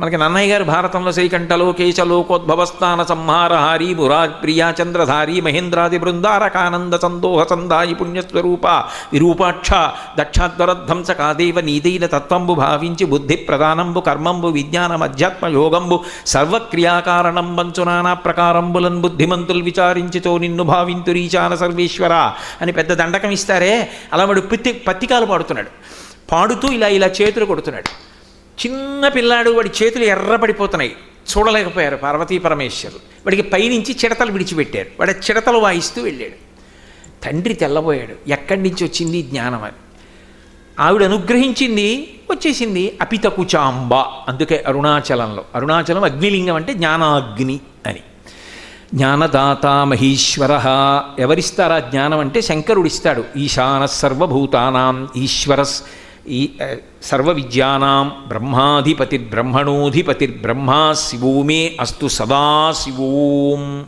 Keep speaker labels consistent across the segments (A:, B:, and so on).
A: మనకి నన్నయ్య గారు భారతంలో శ్రీకంఠలో కేశలోకోద్భవస్థాన సంహారహారి మురాజ్ ప్రియా చంద్రధారి మహేంద్రాది బృందారకానంద సందోహ సందాయి పుణ్యస్వరూప విరూపాక్ష దక్షాద్వరధ్వంసకాదేవ నీదైన తత్వంబు భావించి బుద్ధి ప్రధానంబు కర్మంబు విజ్ఞానం అధ్యాత్మ యోగంబు సర్వక్రియాకారణం వంచు నానా ప్రకారంబులన్ బుద్ధిమంతులు విచారించితో నిన్ను భావింతురీచాన సర్వేశ్వర అని పెద్ద దండకం ఇస్తారే. అలా వాడు పత్తి పత్తికాలు పాడుతున్నాడు. పాడుతూ ఇలా ఇలా చేతులు కొడుతున్నాడు. చిన్న పిల్లాడు వాడి చేతులు ఎర్రపడిపోతున్నాయి. చూడలేకపోయారు పార్వతీ పరమేశ్వరులు వాడికి పైనుంచి చిడతలు విడిచిపెట్టారు. వాడు చిడతలు వాయిస్తూ వెళ్ళాడు. తండ్రి తెల్లబోయాడు. ఎక్కడి నుంచి వచ్చింది జ్ఞానం అని ఆవిడ అనుగ్రహించింది వచ్చేసింది అపితకుచాంబ. అందుకే అరుణాచలంలో. అరుణాచలం అగ్నిలింగం అంటే జ్ఞానాగ్ని అని. జ్ఞానదాత మహీశ్వర. ఎవరిస్తారా జ్ఞానం అంటే శంకరుడిస్తాడు. ఈశాన సర్వభూతానాం ఈశ్వరస్ ఈ సర్వ విద్యానాం బ్రహ్మణోధిపతి బ్రహ్మా శివోమే అస్తు సదాశివోం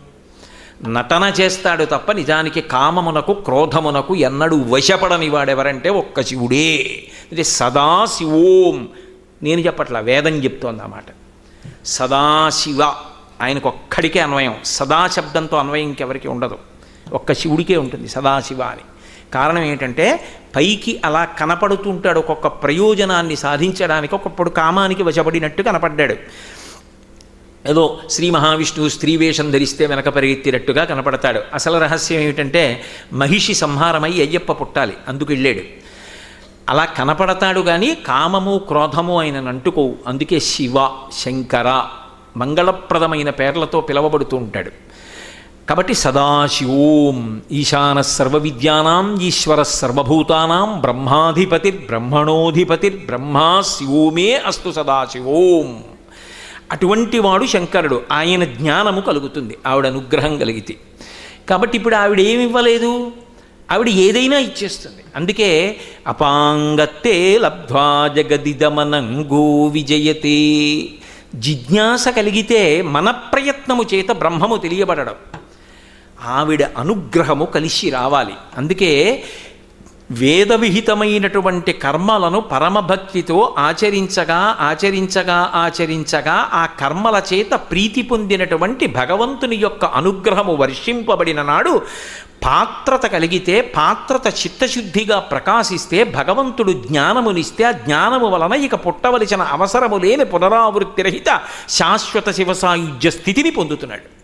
A: నటన చేస్తాడు తప్ప నిజానికి కామమునకు క్రోధమునకు ఎన్నడూ వశపడని వాడెవరంటే ఒక్క శివుడే. అంటే సదాశివోం నేను చెప్పట్లా వేదం చెప్తోంది అన్నమాట సదాశివ ఆయనకు ఒక్కడికే అన్వయం. సదా శబ్దంతో అన్వయం ఇంకెవరికి ఉండదు. ఒక్క శివుడికే ఉంటుంది సదాశివ అని. కారణం ఏంటంటే పైకి అలా కనపడుతుంటాడు ఒక్కొక్క ప్రయోజనాన్ని సాధించడానికి ఒకప్పుడు కామానికి వశపడినట్టు కనపడ్డాడు. ఏదో శ్రీ మహావిష్ణువు స్త్రీ వేషం ధరిస్తే వెనక పరిగెత్తినట్టుగా కనపడతాడు. అసలు రహస్యం ఏమిటంటే మహిషి సంహారమై అయ్యప్ప పుట్టాలి అందుకు వెళ్ళాడు. అలా కనపడతాడు కానీ కామము క్రోధము ఆయన అంటుకోవు అందుకే శివ శంకర మంగళప్రదమైన పేర్లతో పిలవబడుతూ ఉంటాడు. కాబట్టి సదాశివోం ఈశాన సర్వ విద్యానాం ఈశ్వర సర్వభూతానాం బ్రహ్మాధిపతిర్ బ్రహ్మణోధిపతిర్ బ్రహ్మా శివోమే అస్తు సదాశివోం. అటువంటి వాడు శంకరుడు. ఆయన జ్ఞానము కలుగుతుంది. ఆవిడ అనుగ్రహం కలిగితే. కాబట్టి ఇప్పుడు ఆవిడ ఏమి ఇవ్వలేదు? ఆవిడ ఏదైనా ఇచ్చేస్తుంది. అందుకే అపాంగత్తే లబ్ధ్వా జగదిదమనంగో విజయతే. జిజ్ఞాస కలిగితే మన ప్రయత్నము చేత బ్రహ్మము తెలియబడడం. ఆవిడ అనుగ్రహము కలిసి రావాలి. అందుకే వేదవిహితమైనటువంటి కర్మలను పరమభక్తితో ఆచరించగా ఆచరించగా ఆచరించగా ఆ కర్మల చేత ప్రీతి పొందినటువంటి భగవంతుని యొక్క అనుగ్రహము వర్షింపబడిన నాడు పాత్రత కలిగితే పాత్రత చిత్తశుద్ధిగా ప్రకాశిస్తే భగవంతుడు జ్ఞానమునిస్తే ఆ జ్ఞానము వలన ఇక పుట్టవలసిన అవసరము లేని పునరావృత్తి రహిత శాశ్వత శివసాయుజ్య స్థితిని పొందుతున్నాడు.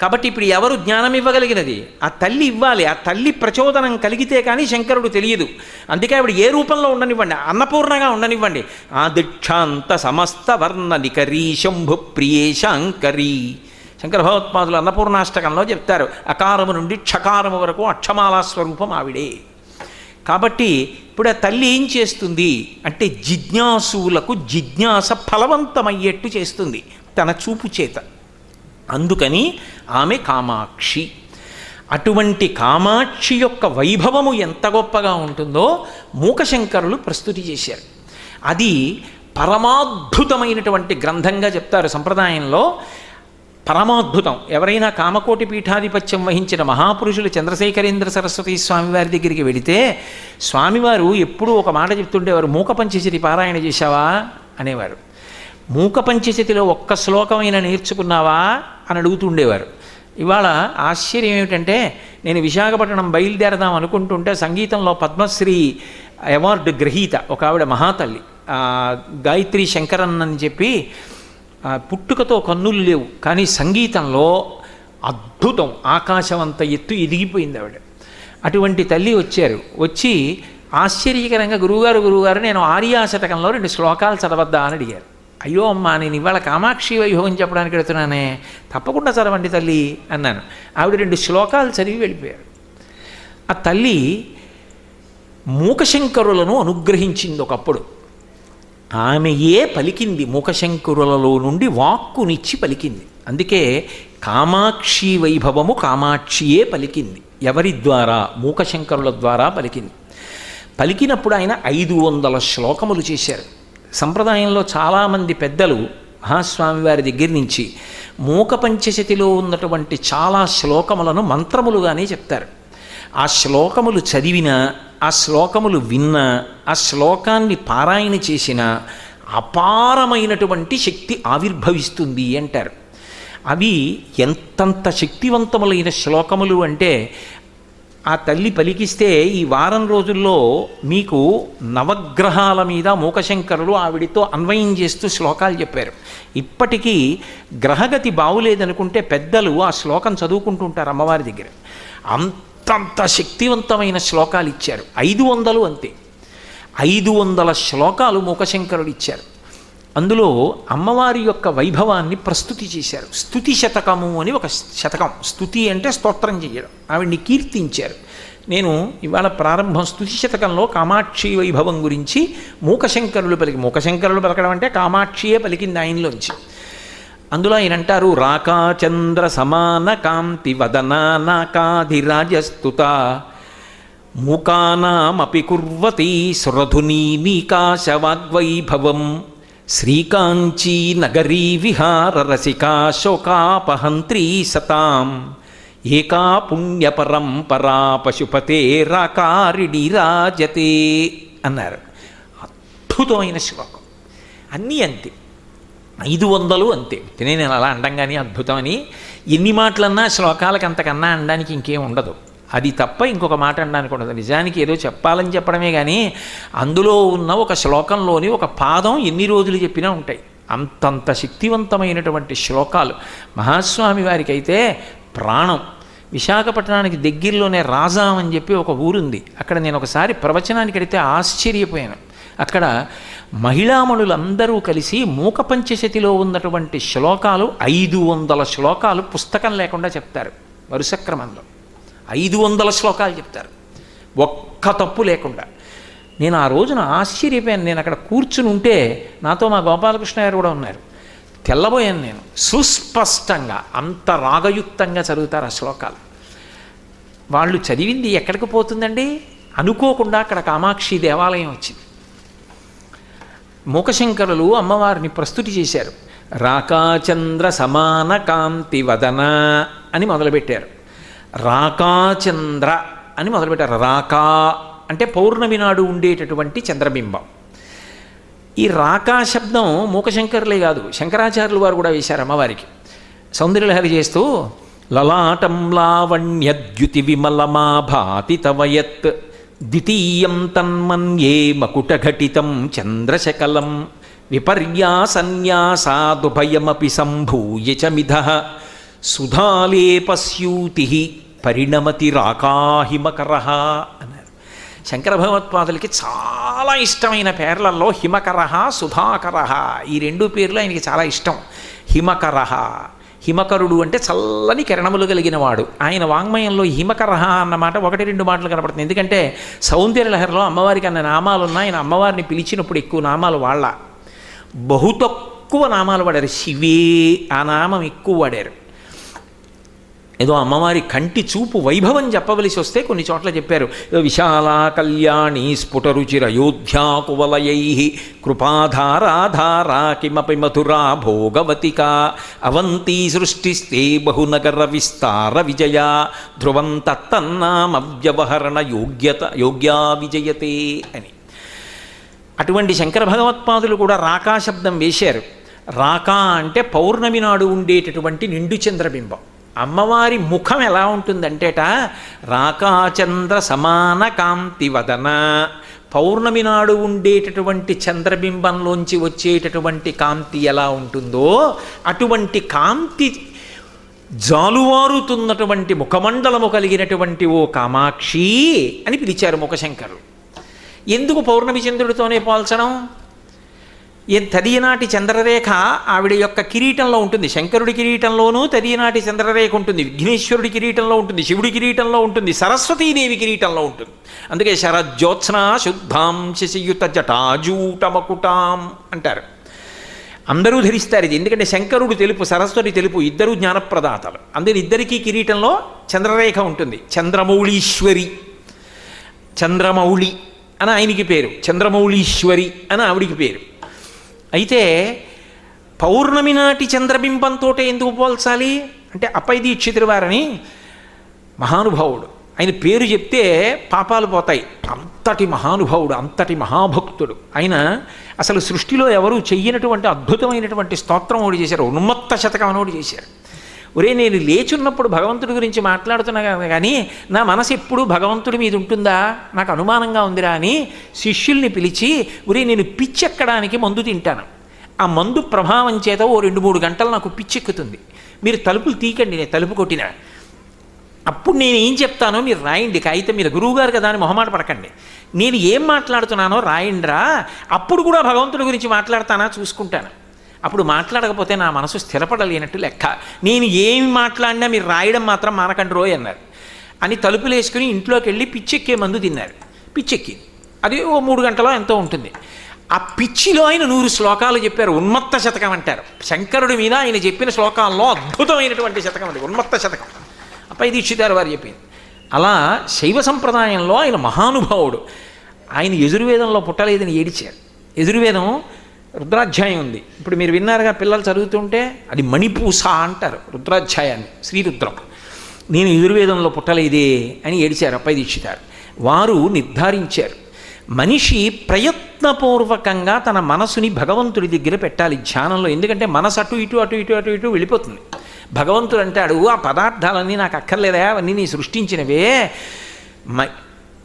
A: కాబట్టి ఇప్పుడు ఎవరు జ్ఞానం ఇవ్వగలిగినది? ఆ తల్లి ఇవ్వాలి. ఆ తల్లి ప్రచోదనం కలిగితే కానీ శంకరుడు తెలియదు. అందుకే ఆవిడ ఏ రూపంలో ఉండనివ్వండి అన్నపూర్ణగా ఉండనివ్వండి. ఆ దీక్షాంత సమస్త వర్ణ నికరీ శంభు ప్రియే శంకరీ. శంకర భగవత్పాదులు అన్నపూర్ణాష్టకంలో చెప్తారు అకారము నుండి క్షకారము వరకు అక్షమాలా స్వరూపం ఆవిడే. కాబట్టి ఇప్పుడు ఆ తల్లి ఏం చేస్తుంది? అంటే జిజ్ఞాసువులకు జిజ్ఞాస ఫలవంతమయ్యేట్టు చేస్తుంది తన చూపు చేత. అందుకని ఆమె కామాక్షి. అటువంటి కామాక్షి యొక్క వైభవము ఎంత గొప్పగా ఉంటుందో మూకశంకరులు ప్రస్తుతి చేశారు. అది పరమాద్భుతమైనటువంటి గ్రంథంగా చెప్తారు సంప్రదాయంలో. పరమాద్భుతం ఎవరైనా కామకోటి పీఠాధిపత్యం వహించిన మహాపురుషులు చంద్రశేఖరేంద్ర సరస్వతి స్వామివారి దగ్గరికి వెడితే స్వామివారు ఎప్పుడూ ఒక మాట చెప్తుండేవారు మూక పంచశతి పారాయణ చేశావా? అనేవారు. మూక పంచశతిలో ఒక్క శ్లోకమైన నేర్చుకున్నావా? అని అడుగుతుండేవారు. ఇవాళ ఆశ్చర్యం ఏమిటంటే నేను విశాఖపట్నం బయలుదేరదాం అనుకుంటుంటే సంగీతంలో పద్మశ్రీ అవార్డు గ్రహీత ఒక ఆవిడ మహాతల్లి గాయత్రి శంకరన్ అని చెప్పి పుట్టుకతో కన్నులు లేవు. కానీ సంగీతంలో అద్భుతం. ఆకాశం అంత ఎత్తు ఎదిగిపోయింది ఆవిడ. అటువంటి తల్లి వచ్చారు. వచ్చి ఆశ్చర్యకరంగా గురువుగారు గురువుగారు నేను ఆర్యాశతకంలో రెండు శ్లోకాలు చదవద్దా అని అడిగారు. అయ్యో అమ్మా నేను ఇవాళ కామాక్షి వైభవం చెప్పడానికి వెళుతున్నానే తప్పకుండా చదవండి తల్లి అన్నాను. ఆవిడ రెండు శ్లోకాలు చదివి వెళ్ళిపోయారు. ఆ తల్లి మూకశంకరులను అనుగ్రహించింది ఒకప్పుడు. ఆమెయే పలికింది మూకశంకరులలో నుండి వాక్కునిచ్చి పలికింది. అందుకే కామాక్షి వైభవము కామాక్షియే పలికింది. ఎవరి ద్వారా? మూకశంకరుల ద్వారా పలికింది. పలికినప్పుడు ఆయన ఐదు వందల శ్లోకములు చేశారు. సంప్రదాయంలో చాలామంది పెద్దలు మహాస్వామి వారి దగ్గర నుంచి మూక పంచశతిలో ఉన్నటువంటి చాలా శ్లోకములను మంత్రములుగానే చెప్తారు. ఆ శ్లోకములు చదివిన ఆ శ్లోకములు విన్న ఆ శ్లోకాన్ని పారాయణ చేసిన అపారమైనటువంటి శక్తి ఆవిర్భవిస్తుంది అంటారు. అవి ఎంతంత శక్తివంతములైన శ్లోకములు అంటే ఆ తల్లి పలికిస్తే ఈ వారం రోజుల్లో మీకు నవగ్రహాల మీద మూకశంకరులు ఆవిడితో అన్వయం చేస్తూ శ్లోకాలు చెప్పారు. ఇప్పటికీ గ్రహగతి బాగులేదనుకుంటే పెద్దలు ఆ శ్లోకం చదువుకుంటుంటారు అమ్మవారి దగ్గర. అంతంత శక్తివంతమైన శ్లోకాలు ఇచ్చారు. ఐదు వందలు అంతే. ఐదు వందల శ్లోకాలు మూకశంకరుడు ఇచ్చారు. అందులో అమ్మవారి యొక్క వైభవాన్ని ప్రస్తుతి చేశారు. స్థుతి శతకము అని ఒక శతకం. స్థుతి అంటే స్తోత్రం చేయడం. ఆవిడ్ని కీర్తించారు. నేను ఇవాళ ప్రారంభం స్థుతి శతకంలో కామాక్షి వైభవం గురించి మూకశంకరులు పలికి మూకశంకరులు పలకడం అంటే కామాక్షియే పలికింది ఆయనలోంచి. అందులో ఆయన అంటారు రాకాచంద్ర సమాన కాంతి వదనానాకాధిరాజస్తుత మూకానామపి కుర్వతి సురధునీమీకాశవాగ్వైభవం శ్రీకాంచీ నగరీ విహార రసికా శోకాపహంత్రీ సతాం. ఏకా పుణ్యపరంపరా పశుపతే రాకారిడి రాజతే అన్నారు. అద్భుతమైన శ్లోకం. అన్నీ అంతే. ఐదు వందలు అంతే. నేను అలా అండం కానీ అద్భుతమని ఎన్ని మాటలన్నా శ్లోకాలకు అంతకన్నా అనడానికి ఇంకేం ఉండదు. అది తప్ప ఇంకొక మాట అనడానికి ఉండదు. నిజానికి ఏదో చెప్పాలని చెప్పడమే కానీ అందులో ఉన్న ఒక శ్లోకంలోని ఒక పాదం ఎన్ని రోజులు చెప్పినా ఉంటాయి. అంతంత శక్తివంతమైనటువంటి శ్లోకాలు. మహాస్వామి వారికి అయితే ప్రాణం. విశాఖపట్నానికి దగ్గరలోనే రాజాం అని చెప్పి ఒక ఊరుంది. అక్కడ నేను ఒకసారి ప్రవచనానికి అడిగితే ఆశ్చర్యపోయాను. అక్కడ మహిళామణులందరూ కలిసి మూక పంచశతిలో ఉన్నటువంటి శ్లోకాలు ఐదు వందల శ్లోకాలు పుస్తకం లేకుండా చెప్తారు. వరుస క్రమంలో ఐదు వందల శ్లోకాలు చెప్తారు. ఒక్క తప్పు లేకుండా. నేను ఆ రోజున ఆశ్చర్యపోయాను. నేను అక్కడ కూర్చుని ఉంటే నాతో మా గోపాలకృష్ణ గారు కూడా ఉన్నారు. తెల్లబోయాను నేను. సుస్పష్టంగా అంత రాగయుక్తంగా చదువుతారు ఆ శ్లోకాలు. వాళ్ళు చదివింది ఎక్కడికి పోతుందండి? అనుకోకుండా అక్కడ కామాక్షి దేవాలయం వచ్చింది. మూకశంకరులు అమ్మవారిని ప్రస్తుతి చేశారు. రాకాచంద్ర సమాన కాంతి వదన అని మొదలుపెట్టారు. రాకాచంద్ర అని మొదలుపెట్టారు. రాకా అంటే పౌర్ణమి నాడు ఉండేటటువంటి చంద్రబింబం. ఈ రాకా శబ్దం మూకశంకరులే కాదు శంకరాచార్యులు వారు కూడా వేశారు అమ్మవారికి. సౌందర్యలహరి చేస్తూ లలాటం లావణ్యద్యుతి విమలమాభాతి తవయత్ ద్వితీయం తన్మన్యే మకుటఘటితం చంద్రశకలం విపర్యాసన్యాసాదుభయమపి సంభూయ చ మిధ సుధాలేపస్యూతి పరిణమతి రాకాహిమకర అన్నారు. శంకర భగవత్పాదులకి చాలా ఇష్టమైన పేర్లలో హిమకర సుధాకర ఈ రెండు పేర్లు ఆయనకి చాలా ఇష్టం. హిమకర హిమకరుడు అంటే చల్లని కిరణములు కలిగిన వాడు. ఆయన వాంగ్మయంలో హిమకరహ అన్నమాట ఒకటి రెండు మాటలు కనపడుతుంది. ఎందుకంటే సౌందర్యలహరిలో అమ్మవారికి అన్న నామాలు ఉన్నాయి ఆయన అమ్మవారిని పిలిచినప్పుడు ఎక్కువ నామాలు వాళ్ళ. బహు తక్కువ నామాలు వాడారు. శివే ఆ నామం ఎక్కువ వాడారు. ఏదో అమ్మవారి కంటి చూపు వైభవం చెప్పవలసి వస్తే కొన్ని చోట్ల చెప్పారు. ఏదో విశాల కళ్యాణి స్ఫుటరుచిర అయోధ్యా కృపాధారాధారా కిమపి మధురా భోగవతిక అవంతి సృష్టిస్తే బహునగర విస్తార విజయ ధ్రువం తత్తన్నామవ్యవహరణ యోగ్యత యోగ్యా విజయతే అని. అటువంటి శంకర భగవత్పాదులు కూడా రాకా శబ్దం వేశారు. రాకా అంటే పౌర్ణమి నాడు ఉండేటటువంటి నిండు చంద్రబింబం. అమ్మవారి ముఖం ఎలా ఉంటుందంటేట రాకాచంద్ర సమాన కాంతి వదన. పౌర్ణమి నాడు ఉండేటటువంటి చంద్రబింబంలోంచి వచ్చేటటువంటి కాంతి ఎలా ఉంటుందో అటువంటి కాంతి జాలువారుతున్నటువంటి ముఖమండలము కలిగినటువంటి ఓ కామాక్షి అని పిలిచారు ముఖశంకరు ఎందుకు పౌర్ణమి చంద్రుడితోనే పోల్చడం? ఏ తదియనాటి చంద్రరేఖ ఆవిడ యొక్క కిరీటంలో ఉంటుంది. శంకరుడి కిరీటంలోనూ తదియనాటి చంద్రరేఖ ఉంటుంది. విఘ్నేశ్వరుడి కిరీటంలో ఉంటుంది. శివుడి కిరీటంలో ఉంటుంది. సరస్వతీదేవి కిరీటంలో ఉంటుంది. అందుకే శరజ్యోత్స్న శుద్ధాం శిశియుత జటాజూటమకుటాం అంటారు. అందరూ ధరిస్తారు ఇది. ఎందుకంటే శంకరుడు తెలుపు సరస్వతి తెలుపు ఇద్దరు జ్ఞానప్రదాతలు. అందుకని ఇద్దరికీ కిరీటంలో చంద్రరేఖ ఉంటుంది. చంద్రమౌళీశ్వరి. చంద్రమౌళి అని ఆయనకి పేరు. చంద్రమౌళీశ్వరి అని ఆవిడికి పేరు. అయితే పౌర్ణమి నాటి చంద్రబింబంతో ఎందుకు పోల్చాలి? అంటే అప్పై దీక్షితుల వారని మహానుభావుడు. ఆయన పేరు చెప్తే పాపాలు పోతాయి. అంతటి మహానుభావుడు అంతటి మహాభక్తుడు. ఆయన అసలు సృష్టిలో ఎవరు చెయ్యనటువంటి అద్భుతమైనటువంటి స్తోత్రం ఒకటి చేశారు. ఉన్మత్త శతకం అని ఒకటి చేశారు. ఒరే నేను లేచున్నప్పుడు భగవంతుడి గురించి మాట్లాడుతున్నా కానీ నా మనసు ఎప్పుడు భగవంతుడి మీద ఉంటుందా? నాకు అనుమానంగా ఉందిరా అని శిష్యుల్ని పిలిచి ఒరే నేను పిచ్చెక్కడానికి మందు తింటాను. ఆ మందు ప్రభావం చేత ఓ రెండు మూడు గంటలు నాకు పిచ్చెక్కుతుంది. మీరు తలుపులు తీకండి నేను తలుపు కొట్టిన. అప్పుడు నేను ఏం చెప్తానో మీరు రాయండి. కాగితం మీరు గురువుగారు కదా అని మొహమాట పడకండి. నేను ఏం మాట్లాడుతున్నానో రాయండిరా. అప్పుడు కూడా భగవంతుడి గురించి మాట్లాడతానా? చూసుకుంటాను. అప్పుడు మాట్లాడకపోతే నా మనసు స్థిరపడలేనట్టు లెక్క. నేను ఏమి మాట్లాడినా మీరు రాయడం మాత్రం మానకండి రోయ్ అన్నారు. అని తలుపులు వేసుకుని ఇంట్లోకి వెళ్ళి పిచ్చెక్కే మందు తిన్నారు. పిచ్చెక్కి. అది ఓ మూడు గంటలో ఎంతో ఉంటుంది. ఆ పిచ్చిలో ఆయన నూరు శ్లోకాలు చెప్పారు. ఉన్మత్త శతకం అంటారు. శంకరుడి మీద ఆయన చెప్పిన శ్లోకాల్లో అద్భుతమైనటువంటి శతకం అది. ఉన్మత్త శతకం. అప్పై దీక్షితారు వారు చెప్పింది. అలా శైవ సంప్రదాయంలో ఆయన మహానుభావుడు. ఆయన యజుర్వేదంలో పుట్టలేదని ఏడిచారు. యజుర్వేదం రుద్రాధ్యాయం ఉంది. ఇప్పుడు మీరు విన్నారుగా పిల్లలు చదువుతుంటే అది మణిపూస అంటారు రుద్రాధ్యాయాన్ని శ్రీరుద్రం. నేను యజుర్వేదంలో పుట్టలేదే అని ఏడిచారు అప్పై దీక్షితారు వారు నిర్ధారించారు మనిషి ప్రయత్నపూర్వకంగా తన మనసుని భగవంతుడి దగ్గర పెట్టాలి ధ్యానంలో. ఎందుకంటే మనసు అటు ఇటు అటు ఇటు అటు ఇటు వెళ్ళిపోతుంది. భగవంతుడు అంటాడు ఆ పదార్థాలన్నీ నాకు అక్కర్లేదా అవన్నీ నీ సృష్టించినవే.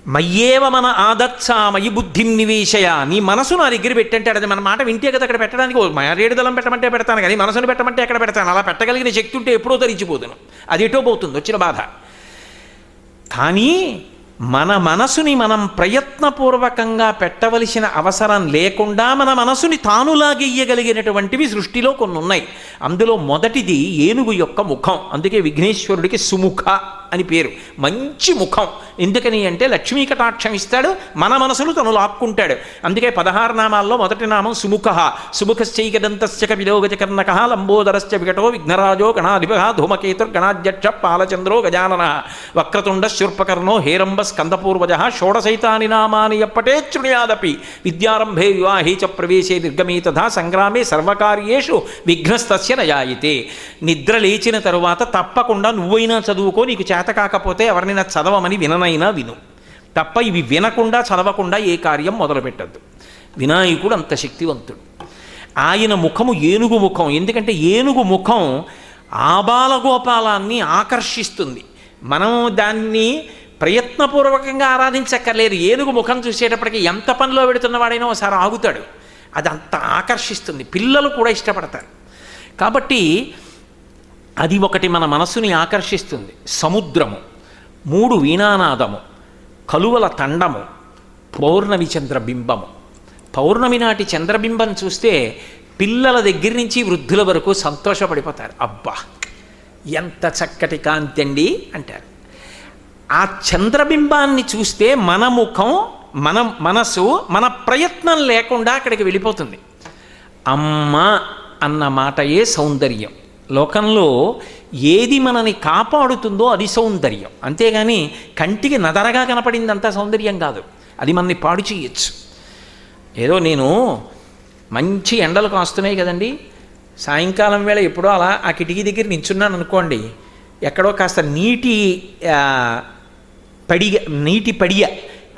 A: మయ్యేవ మన ఆదత్సామయి బుద్ధిం నివేశయ నీ మనసు నా దగ్గర పెట్టంటే అది మన మాట వింటే కదా అక్కడ పెట్టడానికి. ఓ మరేడు దళం పెట్టమంటే పెడతాను కానీ మనసును పెట్టమంటే ఎక్కడ పెడతాను? అలా పెట్టగలిగిన శక్తి ఉంటే ఎప్పుడో తరించిపోదును. అది ఎటో పోతుంది వచ్చిన బాధ. కానీ మన మనసుని మనం ప్రయత్నపూర్వకంగా పెట్టవలసిన అవసరం లేకుండా మన మనసుని తాను లాగెయ్యగలిగినటువంటివి సృష్టిలో కొన్ని ఉన్నాయి అందులో మొదటిది ఏనుగు యొక్క ముఖం. అందుకే విఘ్నేశ్వరుడికి సుముఖ. అని పేరు. మంచి ముఖం. ఎందుకని అంటే లక్ష్మీ కటాక్షం ఇస్తాడు మన మనసును తను లాక్కుంటాడు. అందుకే పదహారు నామాల్లో మొదటి నామం సుముఖ. సుముఖశ్చైకదంతశ్చ కపిలోగజకర్ణక లంబోదరశ్చ వికటో విఘ్నరాజో గణాధిప ధూమకేతుర్గణాధ్యక్ష పాలచంద్రో గజానన. వక్రతుండ శూర్పకర్ణో హేరంబ స్కందపూర్వజ షోడశైతాని నామాని ఎప్పటే శృణుయాదపి. విద్యారంభే వివాహే చ ప్రవేశే నిర్గమే తథా సంగ్రామే సర్వకార్యేషు విఘ్నస్తస్య నయాయితే నిద్ర లేచిన తరువాత తప్పకుండా నువ్వైనా చదువుకో నీకు చేత కాకపోతే ఎవరినైనా చదవమని విననైనా విను. తప్ప ఇవి వినకుండా చదవకుండా ఏ కార్యం మొదలుపెట్టద్దు. వినాయకుడు అంత శక్తివంతుడు. ఆయన ముఖము ఏనుగు ముఖం. ఎందుకంటే ఏనుగు ముఖం ఆబాలగోపాలాన్ని ఆకర్షిస్తుంది. మనం దాన్ని ప్రయత్నపూర్వకంగా ఆరాధించక్కర్లేదు. ఏనుగు ముఖం చూసేటప్పటికి ఎంత పనిలో పెడుతున్నవాడైనా ఒకసారి ఆగుతాడు. అది అంత ఆకర్షిస్తుంది. పిల్లలు కూడా ఇష్టపడతారు. కాబట్టి అది ఒకటి మన మనస్సుని ఆకర్షిస్తుంది. సముద్రము మూడు వీణానాదము కలువల తండము పౌర్ణమి చంద్రబింబము. పౌర్ణమి నాటి చంద్రబింబం చూస్తే పిల్లల దగ్గర నుంచి వృద్ధుల వరకు సంతోషపడిపోతారు. అబ్బా ఎంత చక్కటి కాంతి అండి అంటారు. ఆ చంద్రబింబాన్ని చూస్తే మన ముఖం మన మనసు మన ప్రయత్నం లేకుండా అక్కడికి వెళ్ళిపోతుంది. అమ్మ అన్న మాటయే సౌందర్యం. లోకంలో ఏది మనని కాపాడుతుందో అది సౌందర్యం. అంతేగాని కంటికి నదరగా కనపడిందంతా సౌందర్యం కాదు. అది మనని పాడు చేయొచ్చు. ఏదో నేను మంచి ఎండలు కాస్తున్నాయి కదండి. సాయంకాలం వేళ ఎప్పుడో అలా ఆ కిటికీ దగ్గర నించున్నాను అనుకోండి. ఎక్కడో కాస్త నీటి పడిగ నీటి పడియ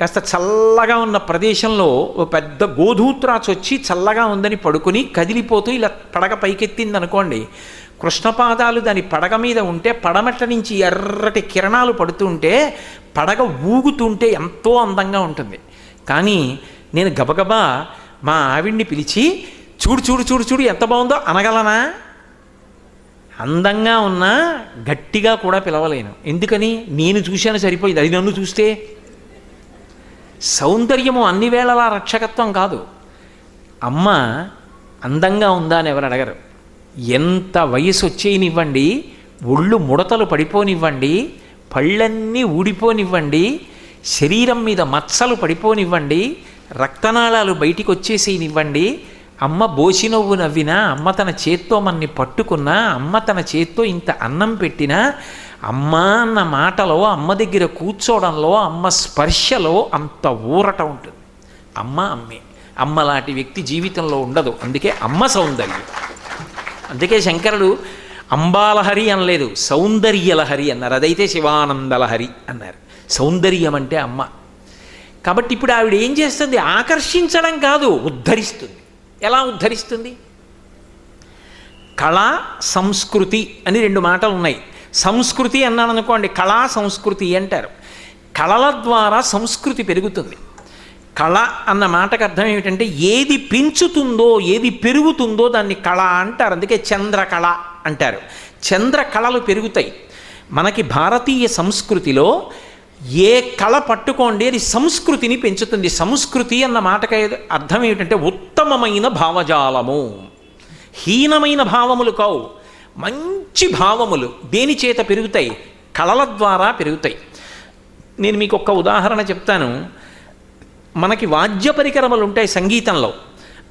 A: కాస్త చల్లగా ఉన్న ప్రదేశంలో ఓ పెద్ద గోధూత్రాచు వచ్చి చల్లగా ఉందని పడుకుని కదిలిపోతూ ఇలా పడగ పైకెత్తింది అనుకోండి కృష్ణపాదాలు దాని పడగ మీద ఉంటే పడమట నుంచి ఎర్రటి కిరణాలు పడుతుంటే పడగ ఊగుతుంటే ఎంతో అందంగా ఉంటుంది. కానీ నేను గబగబా మా ఆవిడ్ని పిలిచి చూడు చూడు చూడు చూడు ఎంత బాగుందో అనగలనా? అందంగా ఉన్నా గట్టిగా కూడా పిలవలేను. ఎందుకని? నేను చూశాను సరిపోయింది. అది నన్ను చూస్తే సౌందర్యము అన్ని వేళలా రక్షకత్వం కాదు. అమ్మ అందంగా ఉందా అని ఎవరు అడగరు. ఎంత వయసు వచ్చేయనివ్వండి ఒళ్ళు ముడతలు పడిపోనివ్వండి పళ్ళన్నీ ఊడిపోనివ్వండి శరీరం మీద మచ్చలు పడిపోనివ్వండి రక్తనాళాలు బయటికి వచ్చేసేనివ్వండి అమ్మ బోసి నవ్వు నవ్వినా అమ్మ తన చేత్తో మన్ని పట్టుకున్నా అమ్మ తన చేత్తో ఇంత అన్నం పెట్టినా అమ్మ అన్న మాటలో అమ్మ దగ్గర కూర్చోవడంలో అమ్మ స్పర్శలో అంత ఊరట ఉంటుంది. అమ్మ అమ్మే. అమ్మ లాంటి వ్యక్తి జీవితంలో ఉండదు. అందుకే అమ్మ సౌందర్యం. అందుకే శంకరుడు అంబాలహరి అనలేదు సౌందర్యలహరి అన్నారు. అదైతే శివానందలహరి అన్నారు. సౌందర్యం అంటే అమ్మ. కాబట్టి ఇప్పుడు ఆవిడ ఏం చేస్తుంది? ఆకర్షించడం కాదు ఉద్ధరిస్తుంది. ఎలా ఉద్ధరిస్తుంది? కళా సంస్కృతి అని రెండు మాటలు ఉన్నాయి. సంస్కృతి అన్నాను అనుకోండి కళా సంస్కృతి అంటారు. కళల ద్వారా సంస్కృతి పెరుగుతుంది. కళ అన్న మాటకు అర్థం ఏమిటంటే ఏది పెంచుతుందో ఏది పెరుగుతుందో దాన్ని కళ అంటారు. అందుకే చంద్రకళ అంటారు. చంద్ర కళలు పెరుగుతాయి. మనకి భారతీయ సంస్కృతిలో ఏ కళ పట్టుకోండి అది సంస్కృతిని పెంచుతుంది. సంస్కృతి అన్న మాటకి అర్థం ఏమిటంటే ఉత్తమమైన భావజాలము. హీనమైన భావములు కావు. మంచి భావములు దేని చేత పెరుగుతాయి? కళల ద్వారా పెరుగుతాయి. నేను మీకు ఒక ఉదాహరణ చెప్తాను. మనకి వాద్య పరికరములు ఉంటాయి సంగీతంలో.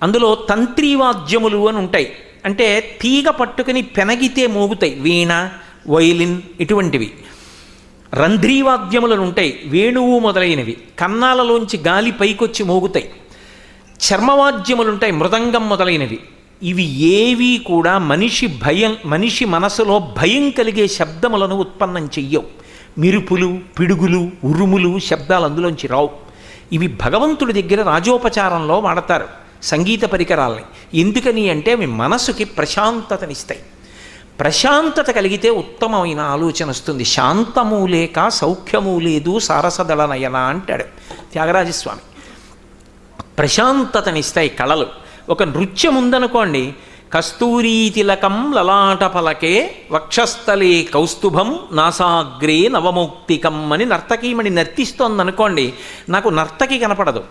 A: అందులో తంత్రీ వాద్యములు అని ఉంటాయి. అంటే తీగ పట్టుకుని పెనగితే మోగుతాయి. వీణ వైలిన్ ఇటువంటివి. రంధ్రీవాద్యములను ఉంటాయి. వేణువు మొదలైనవి. కన్నాలలోంచి గాలి పైకొచ్చి మోగుతాయి. చర్మవాద్యములుంటాయి మృదంగం మొదలైనవి. ఇవి ఏవి కూడా మనిషి భయం మనిషి మనసులో భయం కలిగే శబ్దములను ఉత్పన్నం చెయ్యవు. మిరుపులు పిడుగులు ఉరుములు శబ్దాలు అందులోంచి రావు. ఇవి భగవంతుడి దగ్గర రాజోపచారంలో వాడతారు సంగీత పరికరాలని. ఎందుకని అంటే అవి మనసుకి ప్రశాంతతనిస్తాయి. ప్రశాంతత కలిగితే ఉత్తమమైన ఆలోచన వస్తుంది. శాంతము లేక సౌఖ్యము లేదు సారసదళ నయన అంటాడు త్యాగరాజస్వామి ప్రశాంతతనిస్తాయి కళలు. ఒక నృత్యం ఉందనుకోండి కస్తూరీ తిలకం లలాట పలకే వక్షస్థలే కౌస్తుభం నాసాగ్రే నవమౌక్తికం అని నర్తకీమణి నర్తిస్తోందనుకోండి నాకు నర్తకి కనపడదు.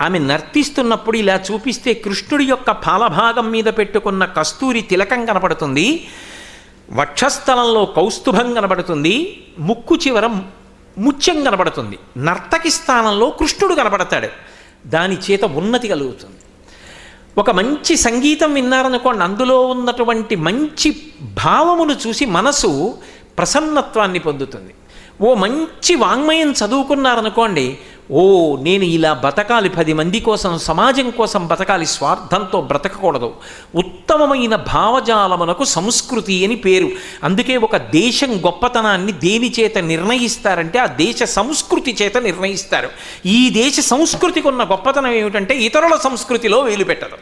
A: ఆమె నర్తిస్తున్నప్పుడు ఇలా చూపిస్తే కృష్ణుడి యొక్క పాలభాగం మీద పెట్టుకున్న కస్తూరి తిలకం కనపడుతుంది వక్షస్థలంలో కౌస్తుభం కనబడుతుంది ముక్కు చివర ముత్యం కనబడుతుంది నర్తకి స్థానంలో కృష్ణుడు కనబడతాడు దాని చేత ఉన్నతి కలుగుతుంది. ఒక మంచి సంగీతం విన్నారనుకోండి అందులో ఉన్నటువంటి మంచి భావమును చూసి మనసు ప్రసన్నత్వాన్ని పొందుతుంది. ఓ మంచి వాంగ్మయం చదువుకున్నారనుకోండి ఓ నేను ఇలా బతకాలి పది మంది కోసం సమాజం కోసం బతకాలి స్వార్థంతో బ్రతకకూడదు. ఉత్తమమైన భావజాలమునకు సంస్కృతి అని పేరు. అందుకే ఒక దేశం గొప్పతనాన్ని దేని చేత నిర్ణయిస్తారంటే ఆ దేశ సంస్కృతి చేత నిర్ణయిస్తారు. ఈ దేశ సంస్కృతికి ఉన్న గొప్పతనం ఏమిటంటే ఇతరుల సంస్కృతిలో వేలు పెట్టదు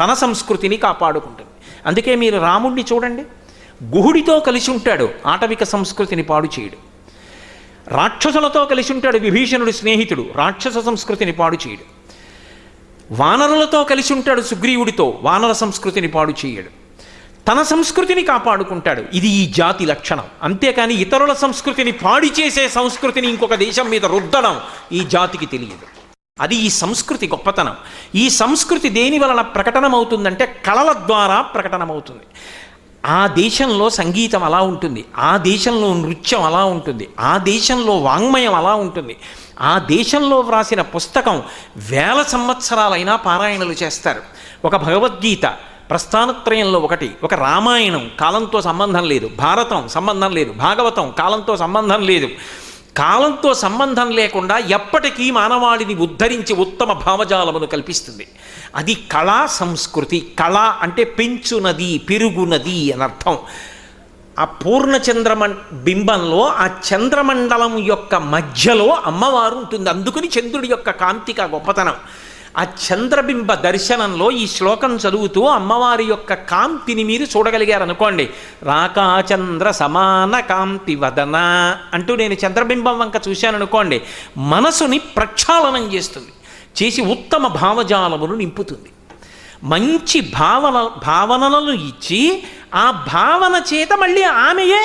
A: తన సంస్కృతిని కాపాడుకుంటుంది. అందుకే మీరు రాముణ్ణి చూడండి. గుహుడితో కలిసి ఉంటాడు ఆటవిక సంస్కృతిని పాడు చేయడు. రాక్షసులతో కలిసి ఉంటాడు విభీషణుడు స్నేహితుడు రాక్షస సంస్కృతిని పాడు చేయడు. వానరులతో కలిసి ఉంటాడు సుగ్రీవుడితో వానర సంస్కృతిని పాడు చేయడు. తన సంస్కృతిని కాపాడుకుంటాడు. ఇది ఈ జాతి లక్షణం. అంతేకాని ఇతరుల సంస్కృతిని పాడి చేసే సంస్కృతిని ఇంకొక దేశం మీద రుద్దడం ఈ జాతికి తెలియదు. అది ఈ సంస్కృతి గొప్పతనం. ఈ సంస్కృతి దేని వలన ప్రకటనమవుతుందంటే కళల ద్వారా ప్రకటనమవుతుంది. ఆ దేశంలో సంగీతం అలా ఉంటుంది ఆ దేశంలో నృత్యం అలా ఉంటుంది ఆ దేశంలో వాంగ్మయం అలా ఉంటుంది. ఆ దేశంలో వ్రాసిన పుస్తకం వేల సంవత్సరాలైనా పారాయణలు చేస్తారు. ఒక భగవద్గీత ప్రస్థానత్రయంలో ఒకటి ఒక రామాయణం కాలంతో సంబంధం లేదు భారతం సంబంధం లేదు భాగవతం కాలంతో సంబంధం లేదు. కాలంతో సంబంధం లేకుండా ఎప్పటికీ మానవాళిని ఉద్ధరించి ఉత్తమ భావజాలమును కల్పిస్తుంది. అది కళా సంస్కృతి. కళ అంటే పెంచునది పెరుగునది అని అర్థం. ఆ పూర్ణచంద్రమం బింబంలో ఆ చంద్రమండలం యొక్క మధ్యలో అమ్మవారు ఉంటుంది. అందుకని చంద్రుడి యొక్క కాంతిక గొప్పతనం. ఆ చంద్రబింబ దర్శనంలో ఈ శ్లోకం చదువుతూ అమ్మవారి యొక్క కాంతిని మీరు చూడగలిగారు అనుకోండి సమాన కాంతి వదన అంటూ నేను చంద్రబింబం వంక చూశాను అనుకోండి మనసుని ప్రక్షాళనం చేస్తుంది చేసి ఉత్తమ భావజాలమును నింపుతుంది. మంచి భావన భావనలను ఇచ్చి ఆ భావన చేత మళ్ళీ ఆమెయే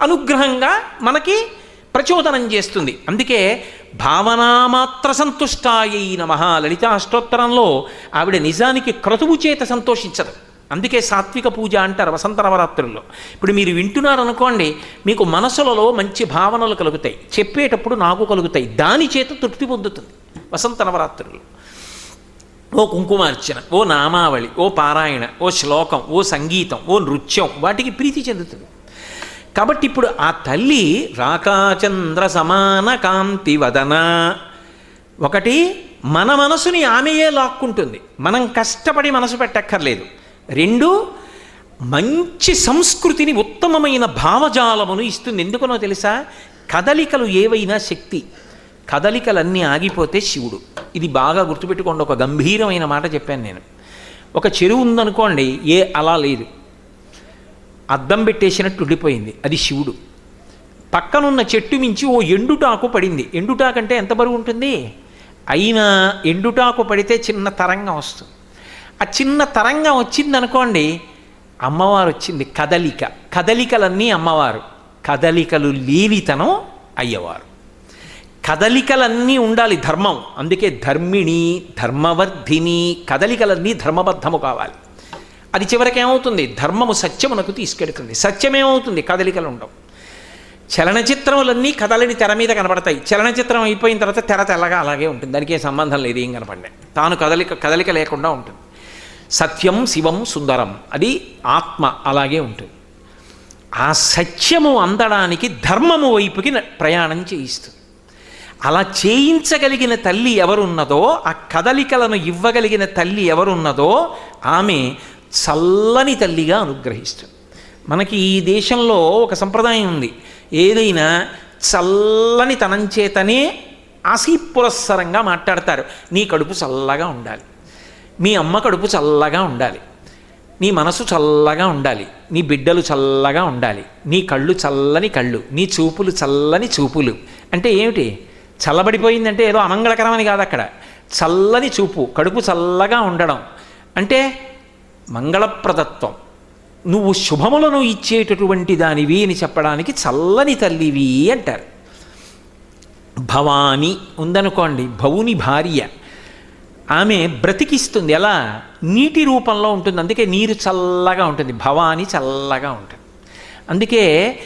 A: అనుగ్రహంగా మనకి ప్రచోదనం చేస్తుంది. అందుకే భావనామాత్ర సంతుష్టాయై నమ. లలిత అష్టోత్తరంలో ఆవిడ నిజానికి క్రతువు చేత సంతోషించదు. అందుకే సాత్విక పూజ అంటారు వసంత నవరాత్రుల్లో. ఇప్పుడు మీరు వింటున్నారు అనుకోండి మీకు మనసులలో మంచి భావనలు కలుగుతాయి. చెప్పేటప్పుడు నాకు కలుగుతాయి. దాని చేత తృప్తి పొందుతుంది వసంత నవరాత్రులు ఓ కుంకుమార్చన ఓ నామావళి ఓ పారాయణ ఓ శ్లోకం ఓ సంగీతం ఓ నృత్యం వాటికి ప్రీతి చెందుతుంది. కాబట్టి ఇప్పుడు ఆ తల్లి రాకాచంద్ర సమాన కాంతి వదన. ఒకటి మన మనసుని ఆమెయే లాక్కుంటుంది. మనం కష్టపడి మనసు పెట్టక్కర్లేదు. రెండు మంచి సంస్కృతిని ఉత్తమమైన భావజాలమును ఇస్తుంది. ఎందుకనో తెలుసా? కదలికలు ఏవైనా శక్తి. కదలికలన్నీ ఆగిపోతే శివుడు. ఇది బాగా గుర్తుపెట్టుకోండి. ఒక గంభీరమైన మాట చెప్పాను నేను. ఒక చెరువు ఉందనుకోండి ఏ అలా లేదు. అద్దం పెట్టేసినట్టు ఉండిపోయింది. అది శివుడు. పక్కనున్న చెట్టు మించి ఓ ఎండుటాకు పడింది. ఎండుటాకంటే ఎంత బరువు ఉంటుంది? అయినా ఎండుటాకు పడితే చిన్న తరంగం వస్తుంది. ఆ చిన్న తరంగం వచ్చింది అనుకోండి అమ్మవారు వచ్చింది కదలిక. కదలికలన్నీ అమ్మవారు. కదలికలు లేనితనం అయ్యవారు. కదలికలన్నీ ఉండాలి ధర్మం. అందుకే ధర్మిణి ధర్మవర్ధిని కదలికలన్నీ ధర్మబద్ధము కావాలి. అది చివరికి ఏమవుతుంది? ధర్మము సత్యమునకు తీసుకెడుతుంది. సత్యమేమవుతుంది? కదలికలు ఉండవు. చలనచిత్రములన్నీ కదలని తెర మీద కనబడతాయి. చలనచిత్రం అయిపోయిన తర్వాత తెర తెల్లగా అలాగే ఉంటుంది. దానికి ఏ సంబంధం లేదు ఏం కనపడే తాను కదలిక కదలిక లేకుండా ఉంటుంది. సత్యం శివం సుందరం అది ఆత్మ అలాగే ఉంటుంది. ఆ సత్యము అందడానికి ధర్మము వైపుకి ప్రయాణం చేయిస్తుంది. అలా చేయించగలిగిన తల్లి ఎవరున్నదో ఆ కదలికలను ఇవ్వగలిగిన తల్లి ఎవరున్నదో ఆమె చల్లని తల్లిగా అనుగ్రహిస్తుంది మనకి ఈ దేశంలో ఒక సంప్రదాయం ఉంది. ఏదైనా చల్లని తనం చేతనే ఆసీపురస్సరంగా మాట్లాడతారు. నీ కడుపు చల్లగా ఉండాలి. మీ అమ్మ కడుపు చల్లగా ఉండాలి. నీ మనసు చల్లగా ఉండాలి. నీ బిడ్డలు చల్లగా ఉండాలి. నీ కళ్ళు చల్లని కళ్ళు. నీ చూపులు చల్లని చూపులు. అంటే ఏమిటి? చల్లబడిపోయిందంటే ఏదో అమంగళకరమని కాదు అక్కడ చల్లని చూపు. కడుపు చల్లగా ఉండడం. అంటే మంగళప్రదత్వం. నువ్వు శుభములను ఇచ్చేటటువంటి దానివి అని చెప్పడానికి చల్లని తల్లివి అంటారు. భవాని ఉందనుకోండి భవుని భార్య. ఆమె బ్రతికిస్తుంది ఎలా నీటి రూపంలో ఉంటుంది అందుకే నీరు చల్లగా ఉంటుంది భవాని చల్లగా ఉంటుంది. అందుకే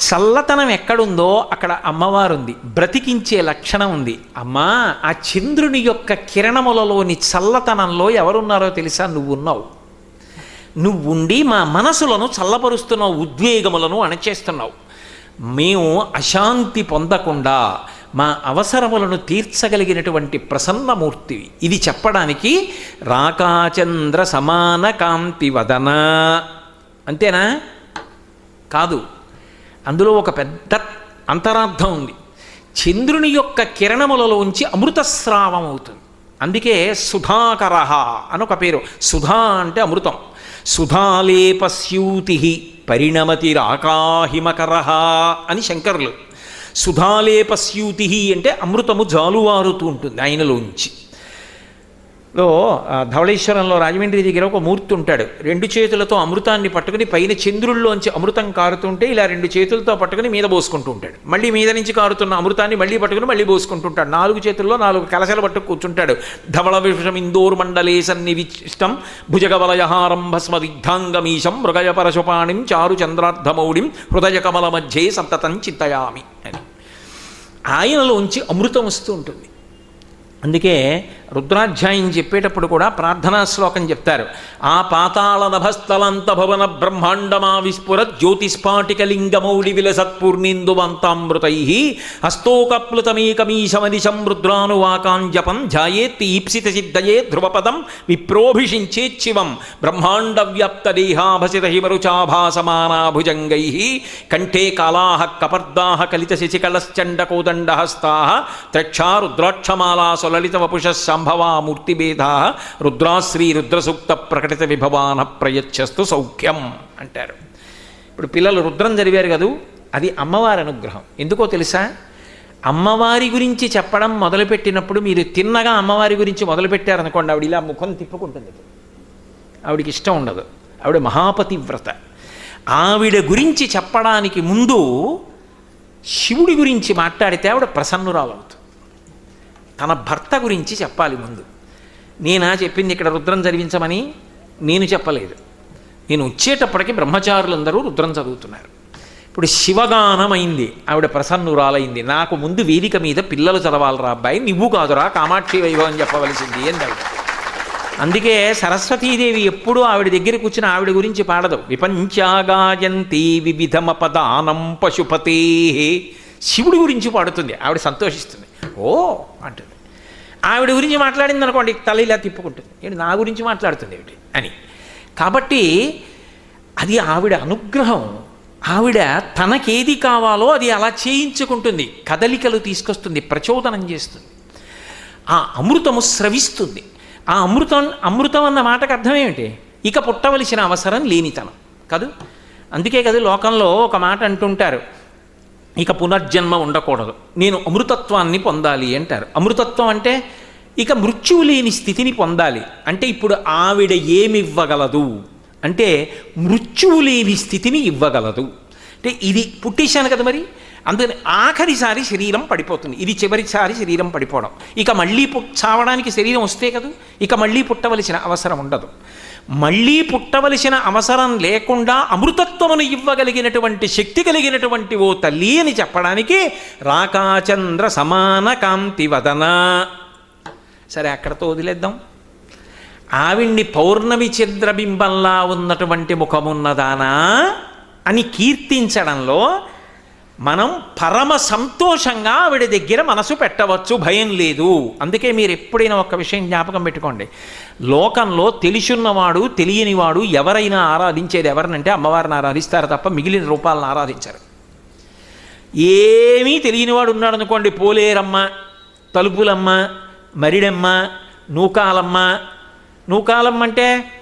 A: చల్లతనం ఎక్కడుందో అక్కడ అమ్మవారు ఉంది బ్రతికించే లక్షణం ఉంది. అమ్మా ఆ చంద్రుని యొక్క కిరణములలోని చల్లతనంలో ఎవరున్నారో తెలుసా? నువ్వు నువ్వుండి నువ్వు ఉండి మా మనసులను చల్లపరుస్తున్నావు ఉద్వేగములను అణచేస్తున్నావు. మేము అశాంతి పొందకుండా మా అవసరములను తీర్చగలిగినటువంటి ప్రసన్నమూర్తివి ఇది చెప్పడానికి రాకాచంద్ర సమాన కాంతి వదన. అంతేనా? కాదు. అందులో ఒక పెద్ద అంతరార్థం ఉంది. చంద్రుని యొక్క కిరణములలోంచి అమృతస్రావం అవుతుంది అందుకే సుధాకర అని ఒక పేరు. సుధా అంటే అమృతం. సుధాలేపస్యూతి పరిణమతి రాకాహిమకర అని శంకరులు. సుధాలేపస్యూతి అంటే అమృతము జాలువారుతూ ఉంటుంది ఆయనలోంచి. లో ధవళేశ్వరంలో రాజమండ్రి దగ్గర ఒక మూర్తి ఉంటాడు. రెండు చేతులతో అమృతాన్ని పట్టుకుని పైన చంద్రుల్లోంచి అమృతం కారుతుంటే ఇలా రెండు చేతులతో పట్టుకుని మీద పోసుకుంటూ ఉంటాడు. మళ్ళీ మీద నుంచి కారుతున్న అమృతాన్ని మళ్ళీ పట్టుకుని మళ్ళీ పోసుకుంటుంటాడు నాలుగు చేతుల్లో నాలుగు కలశలు పట్టుకు కూర్చుంటాడు ధవళ విషం ఇందోర్ మండలే సన్నివిష్టం. భుజగవలయహారం భస్మదిగ్ధాంగమీశం మృగయ పరశుపాణిం చారు చంద్రార్ధమౌడిం హృదయ కమల మధ్యే సంతతం చింతయామి అని. ఆయనలోంచి అమృతం వస్తూ ఉంటుంది. అందుకే రుద్రాధ్యాయం చెప్పేటప్పుడు కూడా ప్రార్థనా శ్లోకం చెప్తారు. ఆ పాతాళ నభస్థలంత భవన బ్రహ్మాండమా విస్ఫుర జ్యోతిస్ఫాటికలింగమౌళి విలసత్పూర్ణిందువంతామృతై హస్తోకప్లుతమేకమీశమనిశం రుద్రానువాకాంజపం ధ్యాయేత్తి ఈప్సిత సిద్ధయే ధ్రువపదం విప్రోభిషించేచ్చివం బ్రహ్మాండ వ్యాప్త దేహాభసిత హిమరుచాభాసమానా భుజంగై కంఠే కాలాహ కపర్దాహ కలిత శశికళశ్చండకోదండహస్తా త్రక్షా రుద్రాక్షమాలా సులలిత వపుష సంభవా మూర్తిభేద రుద్రాశ్రీ రుద్రసూక్త ప్రకటిత విభవాన ప్రయచ్చస్తు సౌఖ్యం అంటారు. ఇప్పుడు పిల్లలు రుద్రం చదివారు కదూ అది అమ్మవారి అనుగ్రహం. ఎందుకో తెలుసా? అమ్మవారి గురించి చెప్పడం మొదలుపెట్టినప్పుడు మీరు తిన్నగా అమ్మవారి గురించి మొదలుపెట్టారనుకోండి ఆవిడ ఇలా ముఖం తిప్పుకుంటుంది. ఆవిడికి ఇష్టం ఉండదు. ఆవిడ మహాపతివ్రత. ఆవిడ గురించి చెప్పడానికి ముందు శివుడి గురించి మాట్లాడితే ఆవిడ ప్రసన్నురాలవుతుంది. తన భర్త గురించి చెప్పాలి ముందు. నేనా చెప్పింది ఇక్కడ రుద్రం చదివించమని? నేను చెప్పలేదు. నేను వచ్చేటప్పటికి బ్రహ్మచారులందరూ రుద్రం చదువుతున్నారు. ఇప్పుడు శివగానం అయింది ఆవిడ ప్రసన్నురాలైంది. నాకు ముందు వేదిక మీద పిల్లలు చదవాలరా అబ్బాయి నువ్వు కాదురా కామాక్షి వైభవం చెప్పవలసింది అని ఆవిడ. అందుకే సరస్వతీదేవి ఎప్పుడూ ఆవిడ దగ్గర కూర్చుని ఆవిడ గురించి పాడదు. విపంచాగాయంతి వివిధమపదానం పశుపతే శివుడి గురించి పాడుతుంది. ఆవిడ సంతోషిస్తుంది. ఓ! అంటుంది. ఆవిడ గురించి మాట్లాడింది అనుకోండి తల ఇలా తిప్పుకుంటుంది. ఏంటి నా గురించి మాట్లాడుతుంది ఏమిటి? అని. కాబట్టి అది ఆవిడ అనుగ్రహం. ఆవిడ తనకేది కావాలో అది అలా చేయించుకుంటుంది. కదలికలు తీసుకొస్తుంది ప్రచోదనం చేస్తుంది. ఆ అమృతము స్రవిస్తుంది. ఆ అమృతం అమృతం అన్న మాటకు అర్థం ఏమిటి? ఇక పుట్టవలసిన అవసరం లేనితనం. కాదు? అందుకే కదా లోకంలో ఒక మాట అంటుంటారు. ఇక పునర్జన్మ ఉండకూడదు. నేను అమృతత్వాన్ని పొందాలి అంటారు. అమృతత్వం అంటే ఇక మృత్యువు లేని స్థితిని పొందాలి. అంటే ఇప్పుడు ఆవిడ ఏమివ్వగలదు? అంటే మృత్యువు లేని స్థితిని ఇవ్వగలదు. అంటే ఇది పుట్టేశాను కదా మరి? అందుకని ఆఖరిసారి శరీరం పడిపోతుంది. ఇది చివరిసారి శరీరం పడిపోవడం. ఇక మళ్ళీ పు చావడానికి శరీరం వస్తే కదా? ఇక మళ్ళీ పుట్టవలసిన అవసరం ఉండదు. మళ్ళీ పుట్టవలసిన అవసరం లేకుండా అమృతత్వమును ఇవ్వగలిగినటువంటి శక్తి కలిగినటువంటి ఓ తల్లి అని చెప్పడానికి రాకాచంద్ర సమాన కాంతి వదన. సరే అక్కడతో వదిలేద్దాం. ఆవిడ్ని పౌర్ణమి చిద్రబింబంలా ఉన్నటువంటి ముఖమున్నదానా అని కీర్తించడంలో మనం పరమ సంతోషంగా ఆవిడ దగ్గర మనసు పెట్టవచ్చు భయం లేదు. అందుకే మీరు ఎప్పుడైనా ఒక విషయం జ్ఞాపకం పెట్టుకోండి. లోకంలో తెలిసున్నవాడు తెలియనివాడు ఎవరైనా ఆరాధించేది ఎవరినంటే అమ్మవారిని ఆరాధిస్తారు తప్ప మిగిలిన రూపాలను ఆరాధించరు. ఏమీ తెలియనివాడు ఉన్నాడు అనుకోండి పోలేరమ్మ తలుపులమ్మ మరిడమ్మ నూకాలమ్మ. నూకాలమ్మ అంటే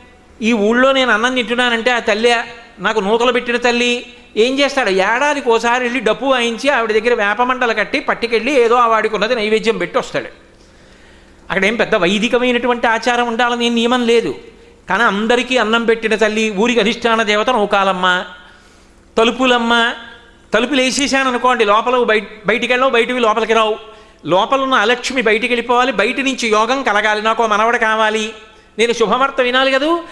A: ఈ ఊళ్ళో నేను అన్నం తింటున్నానంటే ఆ తల్లి నాకు నూకలు పెట్టిన తల్లి ఏం చేస్తాడు? ఏడాదికి ఓసారి వెళ్ళి డప్పు వాయించి ఆవిడ దగ్గర వేపమండలు కట్టి పట్టుకెళ్ళి ఏదో ఆ వాడికి ఉన్నది నైవేద్యం పెట్టి వస్తాడు. అక్కడ ఏం పెద్ద వైదికమైనటువంటి ఆచారం ఉండాలని నియమం లేదు. కానీ అందరికీ అన్నం పెట్టిన తల్లి ఊరికి అధిష్టాన దేవత నౌకాలమ్మ తలుపులమ్మ తలుపులు వేసేసాను అనుకోండి లోపల బయట బయటికి వెళ్ళవు బయటవి లోపలికి రావు. లోపల ఉన్న అలక్ష్మి బయటికి వెళ్ళిపోవాలి బయట నుంచి యోగం కలగాలి నాకు మనవడ మనవడు కావాలి నేను శుభవార్త వినాలి కదూ?